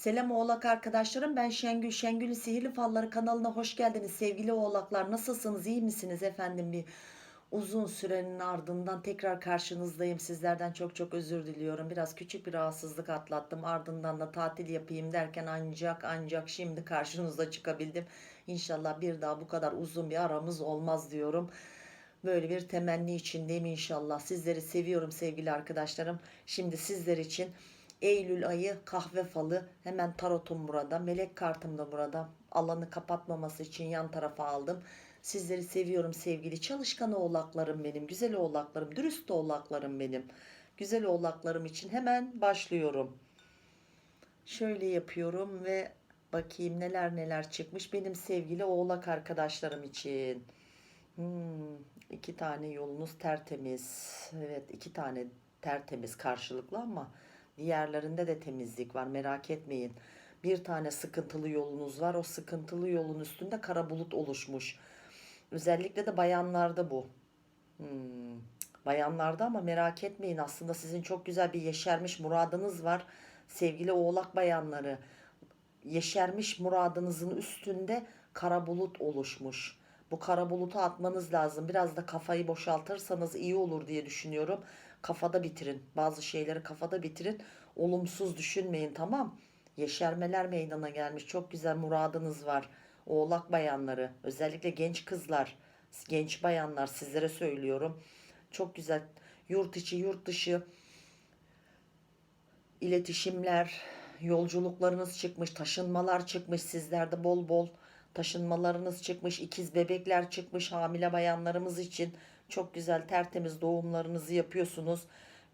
Selam oğlak arkadaşlarım ben Şengül. Şengül'ün Sihirli Falları kanalına hoş geldiniz sevgili oğlaklar. Nasılsınız iyi misiniz efendim bir uzun sürenin ardından tekrar karşınızdayım. Sizlerden çok çok özür diliyorum. Biraz küçük bir rahatsızlık atlattım. Ardından da tatil yapayım derken ancak ancak şimdi karşınıza çıkabildim. İnşallah bir daha bu kadar uzun bir aramız olmaz diyorum. Böyle bir temenni içindeyim inşallah. Sizleri seviyorum sevgili arkadaşlarım. Şimdi sizler için Eylül ayı kahve falı hemen tarotum burada. Melek kartım da burada. Alanı kapatmaması için yan tarafa aldım. Sizleri seviyorum sevgili çalışkan oğlaklarım benim. Güzel oğlaklarım, dürüst oğlaklarım benim. Güzel oğlaklarım için hemen başlıyorum. Şöyle yapıyorum ve bakayım neler neler çıkmış benim sevgili oğlak arkadaşlarım için. Hmm, iki tane yolunuz tertemiz. Evet iki tane tertemiz karşılıklı ama diğerlerinde de temizlik var merak etmeyin. Bir tane sıkıntılı yolunuz var. O sıkıntılı yolun üstünde kara bulut oluşmuş. Özellikle de bayanlarda bu. Hmm, bayanlarda ama merak etmeyin aslında sizin çok güzel bir yeşermiş muradınız var. Sevgili oğlak bayanları yeşermiş muradınızın üstünde kara bulut oluşmuş. Bu kara bulutu atmanız lazım. Biraz da kafayı boşaltırsanız iyi olur diye düşünüyorum. Kafada bitirin. Bazı şeyleri kafada bitirin. Olumsuz düşünmeyin tamam. Yeşermeler meydana gelmiş. Çok güzel muradınız var. Oğlak bayanları, özellikle genç kızlar, genç bayanlar sizlere söylüyorum. Çok güzel yurt içi, yurt dışı iletişimler, yolculuklarınız çıkmış, taşınmalar çıkmış sizlerde bol bol taşınmalarınız çıkmış, ikiz bebekler çıkmış hamile bayanlarımız için çok güzel tertemiz doğumlarınızı yapıyorsunuz.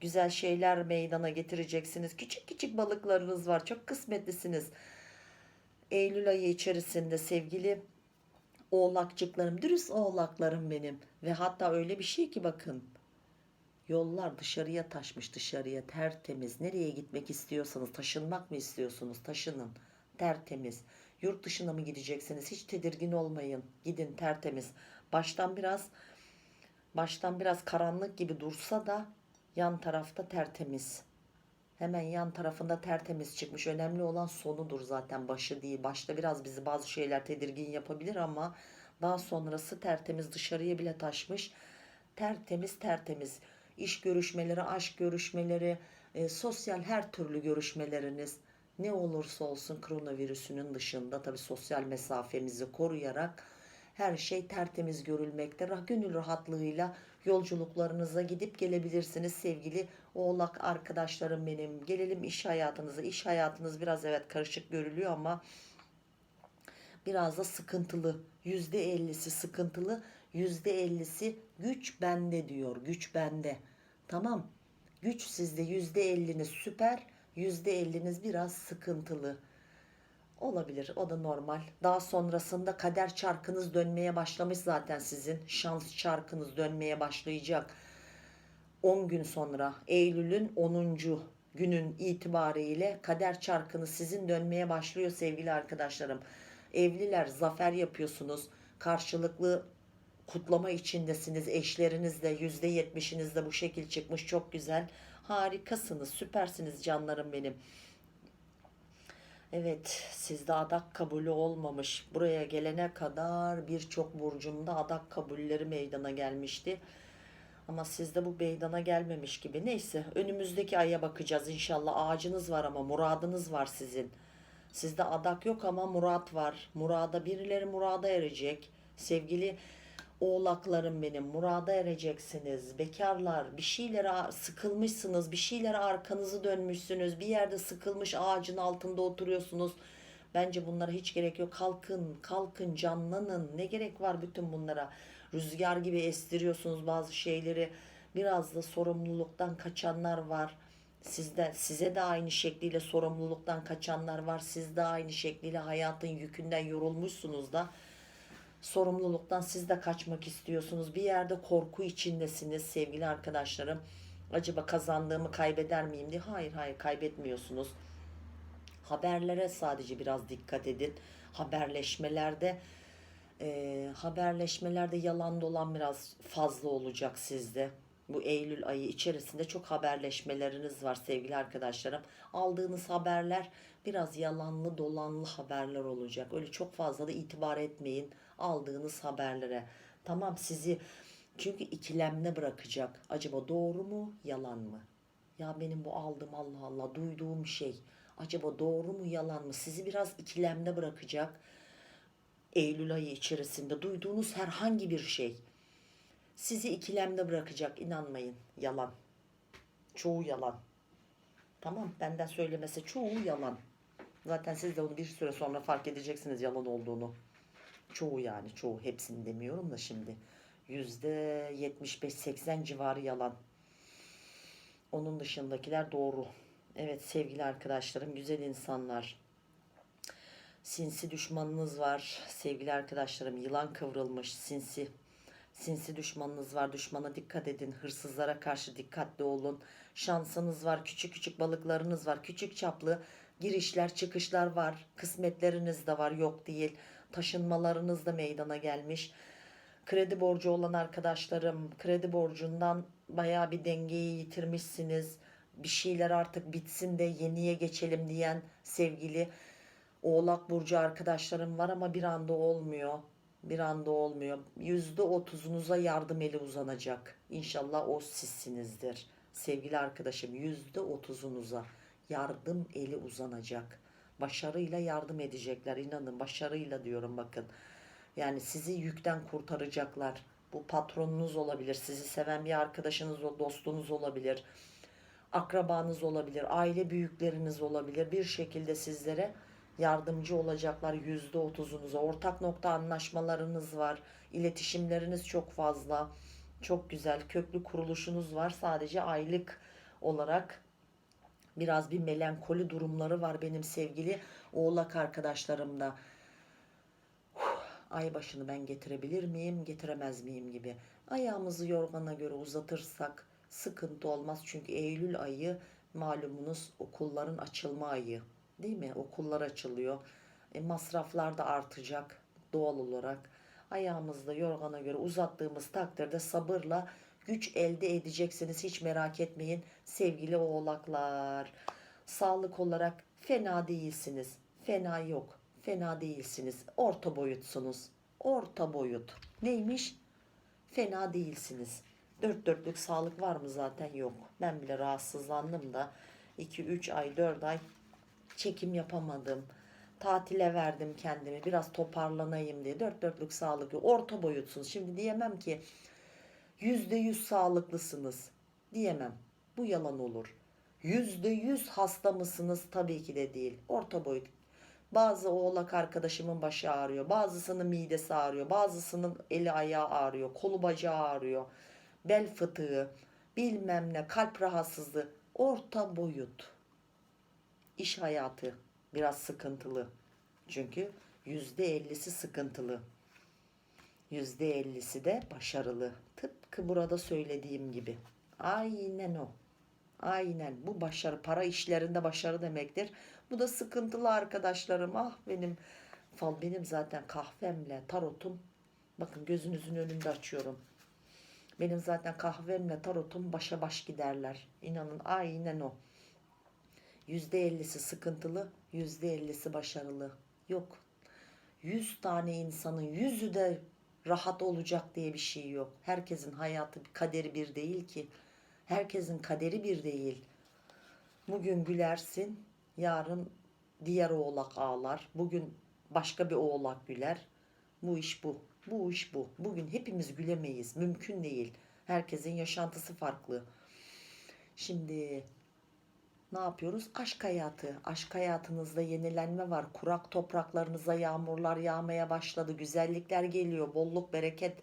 Güzel şeyler meydana getireceksiniz. Küçük küçük balıklarınız var. Çok kısmetlisiniz. Eylül ayı içerisinde sevgili oğlakçıklarım, dürüst oğlaklarım benim. Ve hatta öyle bir şey ki bakın. Yollar dışarıya taşmış dışarıya tertemiz. Nereye gitmek istiyorsanız taşınmak mı istiyorsunuz taşının tertemiz. Yurt dışına mı gideceksiniz hiç tedirgin olmayın. Gidin tertemiz. Baştan biraz baştan biraz karanlık gibi dursa da yan tarafta tertemiz. Hemen yan tarafında tertemiz çıkmış. Önemli olan sonudur zaten başı değil. Başta biraz bizi bazı şeyler tedirgin yapabilir ama daha sonrası tertemiz dışarıya bile taşmış. Tertemiz tertemiz. İş görüşmeleri, aşk görüşmeleri, e, sosyal her türlü görüşmeleriniz ne olursa olsun koronavirüsünün dışında tabi sosyal mesafemizi koruyarak her şey tertemiz görülmekte. Gönül rahatlığıyla yolculuklarınıza gidip gelebilirsiniz sevgili oğlak arkadaşlarım benim. Gelelim iş hayatınıza. İş hayatınız biraz evet karışık görülüyor ama biraz da sıkıntılı. Yüzde ellisi sıkıntılı. Yüzde ellisi güç bende diyor. Güç bende. Tamam. Güç sizde yüzde elliniz süper. Yüzde elliniz biraz sıkıntılı. Olabilir o da normal. Daha sonrasında kader çarkınız dönmeye başlamış zaten sizin. Şans çarkınız dönmeye başlayacak. 10 gün sonra Eylül'ün 10. günün itibariyle kader çarkınız sizin dönmeye başlıyor sevgili arkadaşlarım. Evliler zafer yapıyorsunuz. Karşılıklı kutlama içindesiniz. Eşlerinizle yüzde yetmişiniz de bu şekil çıkmış. Çok güzel. Harikasınız. Süpersiniz canlarım benim. Evet sizde adak kabulü olmamış. Buraya gelene kadar birçok burcumda adak kabulleri meydana gelmişti. Ama sizde bu meydana gelmemiş gibi. Neyse önümüzdeki aya bakacağız inşallah. Ağacınız var ama muradınız var sizin. Sizde adak yok ama murat var. Murada birileri murada erecek. Sevgili oğlaklarım benim murada ereceksiniz. Bekarlar bir şeylere sıkılmışsınız. Bir şeylere arkanızı dönmüşsünüz. Bir yerde sıkılmış ağacın altında oturuyorsunuz. Bence bunlara hiç gerek yok. Kalkın, kalkın, canlanın. Ne gerek var bütün bunlara? Rüzgar gibi estiriyorsunuz bazı şeyleri. Biraz da sorumluluktan kaçanlar var. Sizde, size de aynı şekliyle sorumluluktan kaçanlar var. Siz de aynı şekliyle hayatın yükünden yorulmuşsunuz da sorumluluktan siz de kaçmak istiyorsunuz. Bir yerde korku içindesiniz sevgili arkadaşlarım. Acaba kazandığımı kaybeder miyim diye. Hayır hayır kaybetmiyorsunuz. Haberlere sadece biraz dikkat edin. Haberleşmelerde e, haberleşmelerde yalan dolan biraz fazla olacak sizde. Bu Eylül ayı içerisinde çok haberleşmeleriniz var sevgili arkadaşlarım. Aldığınız haberler biraz yalanlı dolanlı haberler olacak. Öyle çok fazla da itibar etmeyin aldığınız haberlere. Tamam sizi çünkü ikilemde bırakacak. Acaba doğru mu yalan mı? Ya benim bu aldığım Allah Allah duyduğum şey acaba doğru mu yalan mı? Sizi biraz ikilemde bırakacak. Eylül ayı içerisinde duyduğunuz herhangi bir şey sizi ikilemde bırakacak. İnanmayın. Yalan. Çoğu yalan. Tamam benden söylemese çoğu yalan. Zaten siz de onu bir süre sonra fark edeceksiniz yalan olduğunu. Çoğu yani çoğu hepsini demiyorum da şimdi. Yüzde 75-80 civarı yalan. Onun dışındakiler doğru. Evet sevgili arkadaşlarım, güzel insanlar. Sinsi düşmanınız var sevgili arkadaşlarım. Yılan kıvrılmış sinsi. Sinsi düşmanınız var. Düşmana dikkat edin. Hırsızlara karşı dikkatli olun. Şansınız var. Küçük küçük balıklarınız var. Küçük çaplı girişler çıkışlar var. Kısmetleriniz de var. Yok değil. Taşınmalarınız da meydana gelmiş. Kredi borcu olan arkadaşlarım kredi borcundan bayağı bir dengeyi yitirmişsiniz. Bir şeyler artık bitsin de yeniye geçelim diyen sevgili Oğlak Burcu arkadaşlarım var ama bir anda olmuyor. Bir anda olmuyor. Yüzde otuzunuza yardım eli uzanacak. İnşallah o sizsinizdir. Sevgili arkadaşım yüzde otuzunuza yardım eli uzanacak. Başarıyla yardım edecekler. İnanın başarıyla diyorum bakın. Yani sizi yükten kurtaracaklar. Bu patronunuz olabilir. Sizi seven bir arkadaşınız, dostunuz olabilir. Akrabanız olabilir. Aile büyükleriniz olabilir. Bir şekilde sizlere yardımcı olacaklar yüzde otuzunuza. Ortak nokta anlaşmalarınız var. İletişimleriniz çok fazla. Çok güzel. Köklü kuruluşunuz var. Sadece aylık olarak biraz bir melankoli durumları var benim sevgili oğlak arkadaşlarımda. Ay başını ben getirebilir miyim, getiremez miyim gibi. Ayağımızı yorgana göre uzatırsak sıkıntı olmaz. Çünkü Eylül ayı malumunuz okulların açılma ayı. Değil mi? Okullar açılıyor. E, masraflar da artacak doğal olarak. Ayağımızda yorgana göre uzattığımız takdirde sabırla güç elde edeceksiniz. Hiç merak etmeyin sevgili oğlaklar. Sağlık olarak fena değilsiniz. Fena yok. Fena değilsiniz. Orta boyutsunuz. Orta boyut. Neymiş? Fena değilsiniz. Dört dörtlük sağlık var mı zaten yok. Ben bile rahatsızlandım da 2-3 ay 4 ay çekim yapamadım. Tatile verdim kendimi. Biraz toparlanayım diye. Dört dörtlük sağlık yok. Orta boyutsunuz. Şimdi diyemem ki yüzde yüz sağlıklısınız. Diyemem. Bu yalan olur. Yüzde yüz hasta mısınız? Tabii ki de değil. Orta boyut. Bazı oğlak arkadaşımın başı ağrıyor. Bazısının midesi ağrıyor. Bazısının eli ayağı ağrıyor. Kolu bacağı ağrıyor. Bel fıtığı. Bilmem ne. Kalp rahatsızlığı. Orta boyut. İş hayatı biraz sıkıntılı. Çünkü yüzde ellisi sıkıntılı. Yüzde ellisi de başarılı. Tıpkı burada söylediğim gibi. Aynen o. Aynen bu başarı para işlerinde başarı demektir. Bu da sıkıntılı arkadaşlarım. Ah benim fal benim zaten kahvemle tarotum. Bakın gözünüzün önünde açıyorum. Benim zaten kahvemle tarotum başa baş giderler. İnanın aynen o. Yüzde ellisi sıkıntılı, yüzde ellisi başarılı. Yok. Yüz tane insanın yüzü de rahat olacak diye bir şey yok. Herkesin hayatı kaderi bir değil ki. Herkesin kaderi bir değil. Bugün gülersin, yarın diğer oğlak ağlar. Bugün başka bir oğlak güler. Bu iş bu. Bu iş bu. Bugün hepimiz gülemeyiz. Mümkün değil. Herkesin yaşantısı farklı. Şimdi ne yapıyoruz? Aşk hayatı. Aşk hayatınızda yenilenme var. Kurak topraklarınıza yağmurlar yağmaya başladı. Güzellikler geliyor. Bolluk, bereket,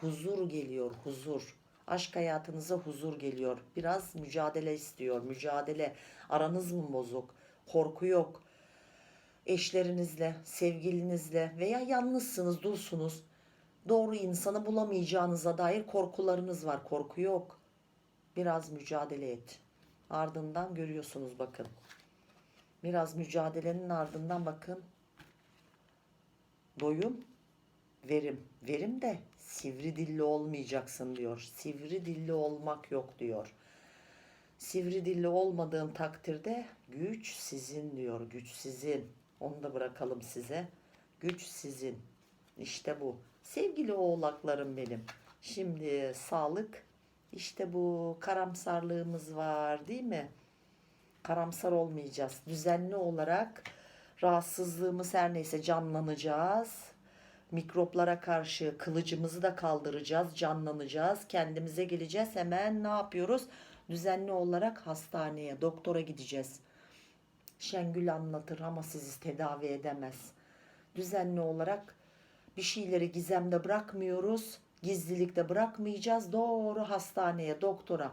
huzur geliyor. Huzur. Aşk hayatınıza huzur geliyor. Biraz mücadele istiyor. Mücadele. Aranız mı bozuk? Korku yok. Eşlerinizle, sevgilinizle veya yalnızsınız, dulsunuz. Doğru insanı bulamayacağınıza dair korkularınız var. Korku yok. Biraz mücadele et. Ardından görüyorsunuz bakın. Biraz mücadelenin ardından bakın. Doyum verim. Verim de sivri dilli olmayacaksın diyor. Sivri dilli olmak yok diyor. Sivri dilli olmadığın takdirde güç sizin diyor. Güç sizin. Onu da bırakalım size. Güç sizin. İşte bu. Sevgili oğlaklarım benim. Şimdi sağlık. İşte bu karamsarlığımız var değil mi? Karamsar olmayacağız. Düzenli olarak rahatsızlığımız her neyse canlanacağız. Mikroplara karşı kılıcımızı da kaldıracağız, canlanacağız. Kendimize geleceğiz. Hemen ne yapıyoruz? Düzenli olarak hastaneye, doktora gideceğiz. Şengül anlatır ama sizi tedavi edemez. Düzenli olarak bir şeyleri gizemde bırakmıyoruz. Gizlilikte bırakmayacağız. Doğru hastaneye, doktora.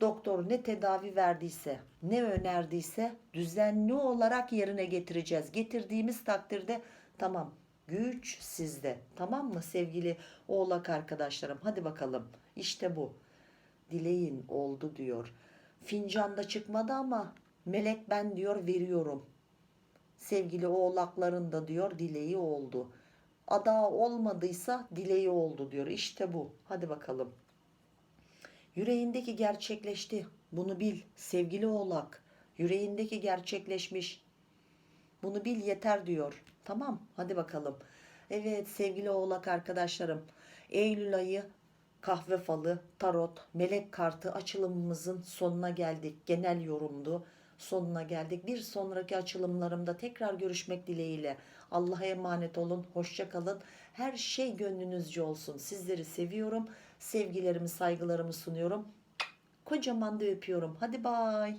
Doktor ne tedavi verdiyse, ne önerdiyse düzenli olarak yerine getireceğiz. Getirdiğimiz takdirde tamam güç sizde. Tamam mı sevgili oğlak arkadaşlarım? Hadi bakalım. İşte bu. Dileğin oldu diyor. Fincanda çıkmadı ama melek ben diyor veriyorum. Sevgili oğlakların da diyor dileği oldu. Ada olmadıysa dileği oldu diyor. İşte bu. Hadi bakalım. Yüreğindeki gerçekleşti. Bunu bil sevgili oğlak. Yüreğindeki gerçekleşmiş. Bunu bil yeter diyor. Tamam hadi bakalım. Evet sevgili oğlak arkadaşlarım. Eylül ayı kahve falı, tarot, melek kartı açılımımızın sonuna geldik. Genel yorumdu. Sonuna geldik. Bir sonraki açılımlarımda tekrar görüşmek dileğiyle. Allah'a emanet olun. Hoşça kalın. Her şey gönlünüzce olsun. Sizleri seviyorum. Sevgilerimi, saygılarımı sunuyorum. Kocaman da öpüyorum. Hadi bay.